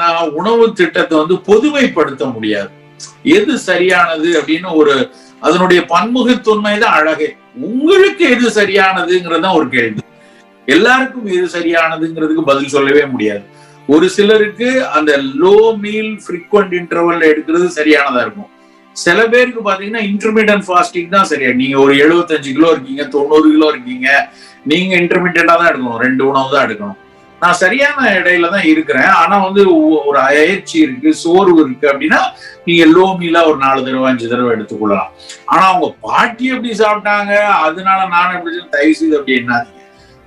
நான் உணவு திட்டத்தை வந்து பொதுமைப்படுத்த முடியாது. எது சரியானது அப்படின்னு ஒரு அதனுடைய பன்முகத்தன்மை தான் அழகே. உங்களுக்கு எது சரியானதுங்கிறது ஒரு கேள்வி. எல்லாருக்கும் எது சரியானதுங்கிறதுக்கு பதில் சொல்லவே முடியாது. ஒரு சிலருக்கு அந்த லோ மீல் ஃப்ரீக்வெண்ட் இன்டர்வல் எடுக்கிறது சரியானதா இருக்கும். சில பேருக்கு பாத்தீங்கன்னா இன்டர்மீடியன்ட் ஃபாஸ்டிங் தான் சரியா நீங்க ஒரு எழுபத்தஞ்சு கிலோ இருக்கீங்க தொண்ணூறு கிலோ இருக்கீங்க நீங்க இன்டர்மீடியண்டா தான் எடுக்கணும். ரெண்டு உணவு தான் எடுக்கணும். நான் சரியான இடையில தான் இருக்கிறேன். ஆனா வந்து ஒரு அயற்சி இருக்கு சோர்வு இருக்கு அப்படின்னா நீங்க லோமியில ஒரு நாலு தடவை அஞ்சு தடவை எடுத்துக்கொள்ளலாம் ஆனா அவங்க பாட்டி எப்படி சாப்பிட்டாங்க? அதனால நான் எப்படி தயவு செய்து அப்படி என்னாதீங்க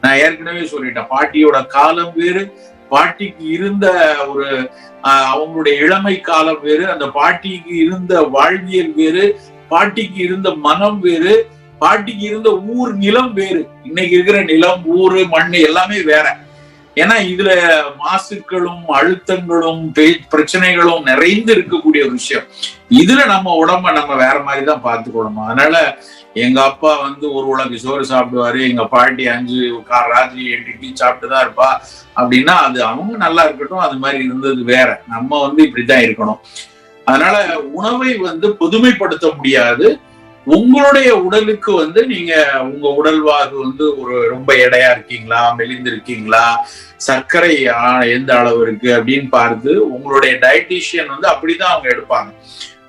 நான் ஏற்கனவே சொல்லிட்டேன் பாட்டியோட காலம் வேறு. பாட்டிக்கு இருந்த ஒரு அவங்களுடைய இளமை காலம் வேறு. அந்த பாட்டிக்கு இருந்த வாழ்வியல் வேறு. பாட்டிக்கு இருந்த மனம் வேறு. பாட்டிக்கு இருந்த ஊர் நிலம் வேறு. இன்னைக்கு இருக்கிற நிலம் ஊரு மண் எல்லாமே வேற. ஏன்னா இதுல மாசுக்களும் அழுத்தங்களும் பிரச்சனைகளும் நிறைந்து இருக்கக்கூடிய ஒரு விஷயம். இதுல நம்ம உடம்ப நம்ம வேற மாதிரி தான் பார்த்துக்கணும்? அதனால எங்க அப்பா வந்து ஒரு உலக சோறு சாப்பிடுவாரு எங்க பாட்டி அஞ்சு கார் ராத்திரி எட்டு டீ சாப்பிட்டு தான் இருப்பா. அப்படின்னா அது அவங்க நல்லா இருக்கட்டும் அது மாதிரி இருந்தது வேற. நம்ம வந்து இப்படிதான் இருக்கணும். அதனால உணவை வந்து பொதுமைப்படுத்த முடியாது. உங்களுடைய உடலுக்கு வந்து நீங்க உங்க உடல்வாகு வந்து ஒரு ரொம்ப எடையா இருக்கீங்களா? மெலிந்து இருக்கீங்களா சர்க்கரை எந்த அளவு இருக்கு அப்படின்னு பார்த்து உங்களுடைய டயட்டிஷியன் வந்து அப்படிதான் அவங்க எடுப்பாங்க.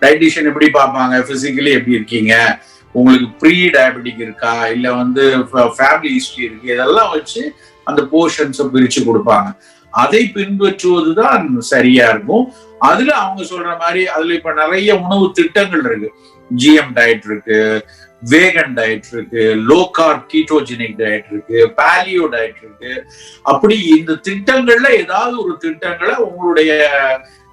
டயட்டிஷியன் எப்படி பார்ப்பாங்க? பிசிக்கலி எப்படி இருக்கீங்க? உங்களுக்கு ப்ரீ டயபெட்டிக் இருக்கா? இல்ல வந்து ஃபேமிலி ஹிஸ்டரி இருக்கு? இதெல்லாம் வச்சு அந்த போர்ஷன்ஸை பிரிச்சு கொடுப்பாங்க. அதை பின்பற்றுவதுதான் சரியா இருக்கும். அதுல அவங்க சொல்ற மாதிரி அதுல இப்ப நிறைய உணவு திட்டங்கள் இருக்கு. ஜிஎம் டயட் இருக்கு வேகன் டயட் இருக்கு லோ கார்ப் கீட்டோஜெனிக் டயட் இருக்கு பாலியோ டயட் இருக்கு. அப்படி இந்த திட்டங்கள்ல ஏதாவது ஒரு திட்டங்களை உங்களுடைய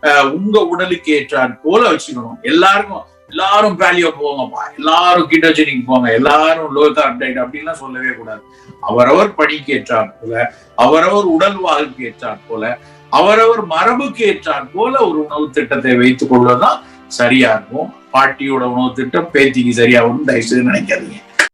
அஹ், உங்க உடலுக்கு ஏற்றாற் போல வச்சுக்கணும். எல்லாருக்கும் எல்லாரும் பாலியோ போங்கப்பா எல்லாரும் கீட்டோஜெனிக் போங்க. எல்லாரும் லோ கார்ப் டயட் அப்படின்லாம் சொல்லவே கூடாது. அவரவர் பணிக்கு ஏற்றாற் போல அவரவர் உடல் வாழ்க்கை ஏற்றாற் போல அவரவர் மரபுக்கு ஏற்றாற் போல ஒரு உணவு திட்டத்தை வைத்துக் கொள்வதுதான் சரியா இருக்கும். பாட்டியோட உணவு திட்டம் பேத்திக்கு சரியாகும் தயவு செய்து நினைக்காதீங்க.